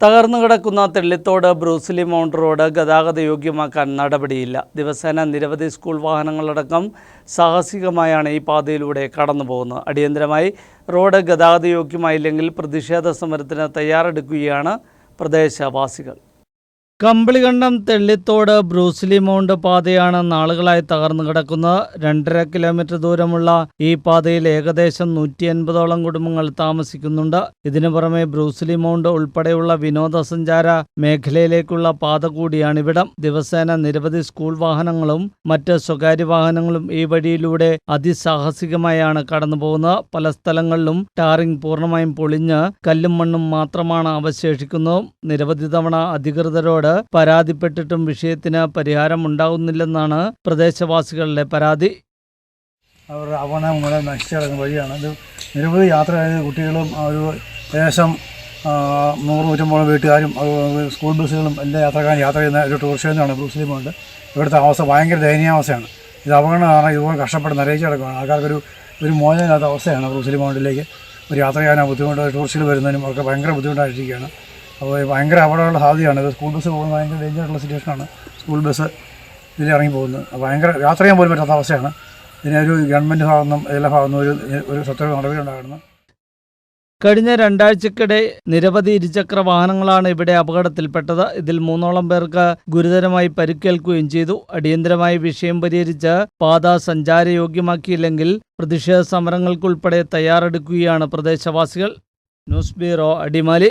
തകർന്നു കിടക്കുന്ന Thellithode Bruce Lee mount road ഗതാഗത യോഗ്യമാക്കാൻ നടപടിയില്ല. ദിവസേന നിരവധി സ്കൂൾ വാഹനങ്ങളടക്കം സാഹസികമായാണ് ഈ പാതയിലൂടെ കടന്നു പോകുന്നത് അടിയന്തരമായി റോഡ് ഗതാഗത യോഗ്യമായില്ലെങ്കിൽ പ്രതിഷേധ സമരത്തിന് തയ്യാറെടുക്കുകയാണ് പ്രദേശവാസികൾ. കമ്പിളികണ്ഠം തെള്ളിത്തോട് ബ്രൂസ്ലി മൗണ്ട് പാതയാണ് നാളുകളായി തകർന്നു കിടക്കുന്നത്. രണ്ടര കിലോമീറ്റർ ദൂരമുള്ള ഈ പാതയിൽ ഏകദേശം നൂറ്റി അൻപതോളം കുടുംബങ്ങൾ താമസിക്കുന്നുണ്ട്. ഇതിനു പുറമെ ബ്രൂസ്ലി മൗണ്ട് ഉൾപ്പെടെയുള്ള വിനോദസഞ്ചാര മേഖലയിലേക്കുള്ള പാത കൂടിയാണിവിടം. ദിവസേന നിരവധി സ്കൂൾ വാഹനങ്ങളും മറ്റ് സ്വകാര്യ വാഹനങ്ങളും ഈ വഴിയിലൂടെ അതിസാഹസികമായാണ് കടന്നു പോകുന്നത് പല സ്ഥലങ്ങളിലും ടാറിംഗ് പൂർണമായും പൊളിഞ്ഞ് കല്ലും മണ്ണും മാത്രമാണ് അവശേഷിക്കുന്നത്. നിരവധി തവണ അധികൃതരോട് പരാതിപ്പെട്ടിട്ടും വിഷയത്തിന് പരിഹാരം ഉണ്ടാകുന്നില്ലെന്നാണ് പ്രദേശവാസികളുടെ പരാതി. അവരുടെ അവന മൂലം നശിച്ചു കിടക്കുന്ന വഴിയാണ്. ഇത് നിരവധി യാത്ര ചെയ്ത കുട്ടികളും ഒരു ഏകദേശം നൂറ് നൂറ്റമ്പോളം വീട്ടുകാരും സ്കൂൾ ബസ്സുകളും എല്ലാ യാത്രക്കാരും യാത്ര ചെയ്യുന്ന ഒരു ടൂറിസ്റ്റ് കേന്ദ്രമാണ് ബ്രൂസ്ലി മൗണ്ട് ഇവിടുത്തെ അവസ്ഥ ഭയങ്കര ദയനീയാവസ്ഥയാണ്. ഇത് അപകടം കാരണം ഇതുപോലെ കഷ്ടപ്പെട്ട് നിറയിച്ച് കിടക്കുകയാണ് ആൾക്കാർക്കൊരു ഒരു മോചനമില്ലാത്ത അവസ്ഥയാണ് ബ്രൂസ്ലി മൗണ്ടിലേക്ക് ഒരു യാത്ര ചെയ്യാനോ ബുദ്ധിമുട്ട് ടൂറിസ്റ്റുകൾ വരുന്നതിനും അവർക്ക് ഭയങ്കര ബുദ്ധിമുട്ടായിട്ടിരിക്കുകയാണ്. അപ്പോൾ ഭയങ്കര അപകടമുള്ള സാധ്യതയാണ്. ഇത് സ്കൂൾ ബസ് പോകുന്നത് ഭയങ്കര സിറ്റുവേഷൻ സിറ്റുവേഷനാണ്. സ്കൂൾ ബസ് ഇതിൽ ഇറങ്ങി പോകുന്നത്. ഭയങ്കര യാത്ര ചെയ്യാൻ പോലും പറ്റാത്ത അവസ്ഥയാണ്. ഇതിനൊരു ഗവൺമെന്റ് ഭാഗത്തു നിന്നും എല്ലാ ഭാഗത്തു ഒരു ഒരു സത്വര നടപടി ഉണ്ടാകുന്നു കഴിഞ്ഞ രണ്ടാഴ്ചക്കിടെ നിരവധി ഇരുചക്ര വാഹനങ്ങളാണ് ഇവിടെ അപകടത്തിൽപ്പെട്ടത്. ഇതിൽ മൂന്നോളം പേർക്ക് ഗുരുതരമായി പരിക്കേൽക്കുകയും ചെയ്തു. അടിയന്തരമായി വിഷയം പരിഹരിച്ച് പാത സഞ്ചാരയോഗ്യമാക്കിയില്ലെങ്കിൽ പ്രതിഷേധ സമരങ്ങൾക്കുൾപ്പെടെ തയ്യാറെടുക്കുകയാണ് പ്രദേശവാസികൾ. News bureau Adimali.